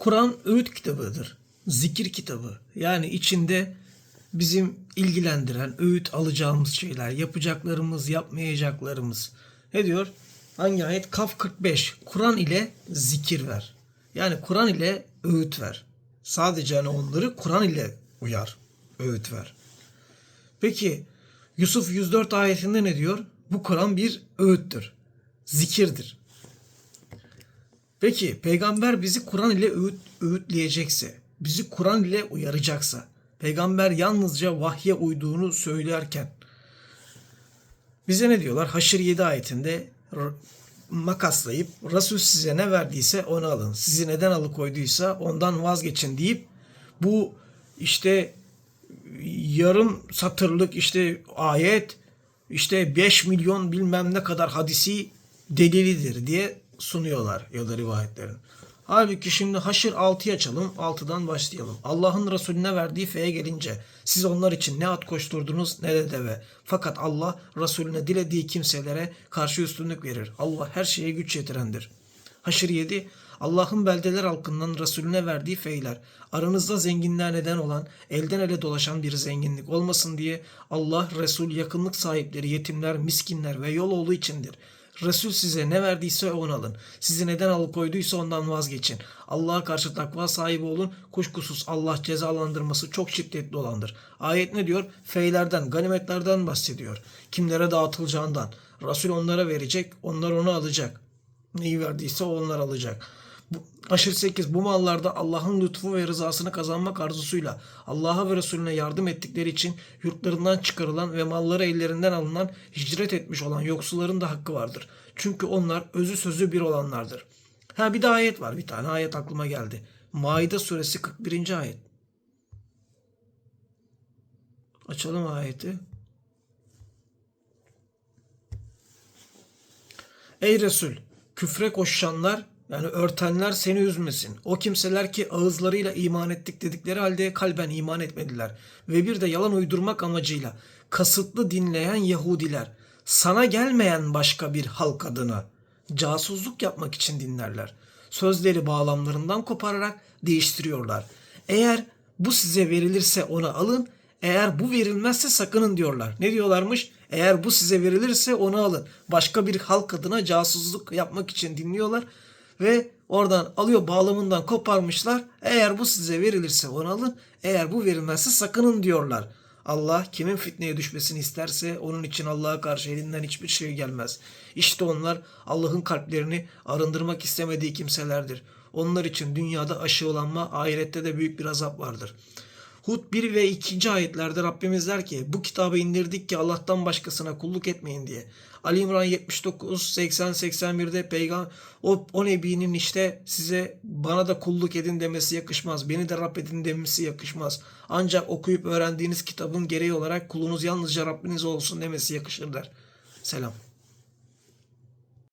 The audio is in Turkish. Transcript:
Kur'an öğüt kitabıdır. Zikir kitabı. Yani içinde bizim ilgilendiren, öğüt alacağımız şeyler, yapacaklarımız, yapmayacaklarımız. Ne diyor? Hangi ayet? Kaf 45. Kur'an ile zikir ver. Yani Kur'an ile öğüt ver. Sadece hani onları Kur'an ile uyar, öğüt ver. Peki Yusuf 104 ayetinde ne diyor? Bu Kur'an bir öğüttür. Zikirdir. Peki peygamber bizi Kur'an ile öğüt, öğütleyecekse, bizi Kur'an ile uyaracaksa, peygamber yalnızca vahye uyduğunu söylerken bize ne diyorlar? Haşr 7 ayetinde makaslayıp Resul size ne verdiyse onu alın. Sizi neden alıkoyduysa ondan vazgeçin deyip bu işte yarım satırlık işte ayet işte 5 milyon bilmem ne kadar hadisi delilidir diye sunuyorlar ya da rivayetlerin. Halbuki şimdi Haşr 6'yı açalım. 6'dan başlayalım. Allah'ın Resulüne verdiği feye gelince siz onlar için ne at koşturdunuz ne de deve. Fakat Allah Resulüne dilediği kimselere karşı üstünlük verir. Allah her şeye güç yetirendir. Haşr 7 Allah'ın beldeler halkından Resulüne verdiği feyler, aranızda zenginler neden olan, elden ele dolaşan bir zenginlik olmasın diye Allah, Resul, yakınlık sahipleri, yetimler, miskinler ve yol oğlu içindir. Resul size ne verdiyse onu alın. Sizi neden alıkoyduysa ondan vazgeçin. Allah'a karşı takva sahibi olun. Kuşkusuz Allah cezalandırması çok şiddetli olandır. Ayet ne diyor? Feylerden, ganimetlerden bahsediyor. Kimlere dağıtılacağından. Resul onlara verecek, onlar onu alacak. Neyi verdiyse onlar alacak. Bu, aşırı 8. Bu mallarda Allah'ın lütfu ve rızasını kazanmak arzusuyla Allah'a ve Resulüne yardım ettikleri için yurtlarından çıkarılan ve malları ellerinden alınan hicret etmiş olan yoksulların da hakkı vardır. Çünkü onlar özü sözü bir olanlardır. Ha bir de ayet var. Bir tane ayet aklıma geldi. Maide suresi 41. ayet. Açalım ayeti. Ey Resul! Küfre koşanlar yani örtenler seni üzmesin. O kimseler ki ağızlarıyla iman ettik dedikleri halde kalben iman etmediler. Ve bir de yalan uydurmak amacıyla kasıtlı dinleyen Yahudiler sana gelmeyen başka bir halk adına casusluk yapmak için dinlerler. Sözleri bağlamlarından kopararak değiştiriyorlar. Eğer bu size verilirse onu alın, eğer bu verilmezse sakının diyorlar. Ne diyorlarmış? Eğer bu size verilirse onu alın. Başka bir halk adına casusluk yapmak için dinliyorlar ve oradan alıyor bağlamından koparmışlar. Eğer bu size verilirse onu alın. Eğer bu verilmezse sakının diyorlar. Allah kimin fitneye düşmesini isterse onun için Allah'a karşı elinden hiçbir şey gelmez. İşte onlar Allah'ın kalplerini arındırmak istemediği kimselerdir. Onlar için dünyada aşılanma, ahirette de büyük bir azap vardır. Hud 1 ve 2. ayetlerde Rabbimiz der ki bu kitabı indirdik ki Allah'tan başkasına kulluk etmeyin diye. Ali İmran 79, 80, 81'de peygamber o, o nebinin işte size bana da kulluk edin demesi yakışmaz. Beni de Rab edin demesi yakışmaz. Ancak okuyup öğrendiğiniz kitabın gereği olarak kulunuz yalnızca Rabbiniz olsun demesi yakışır der. Selam.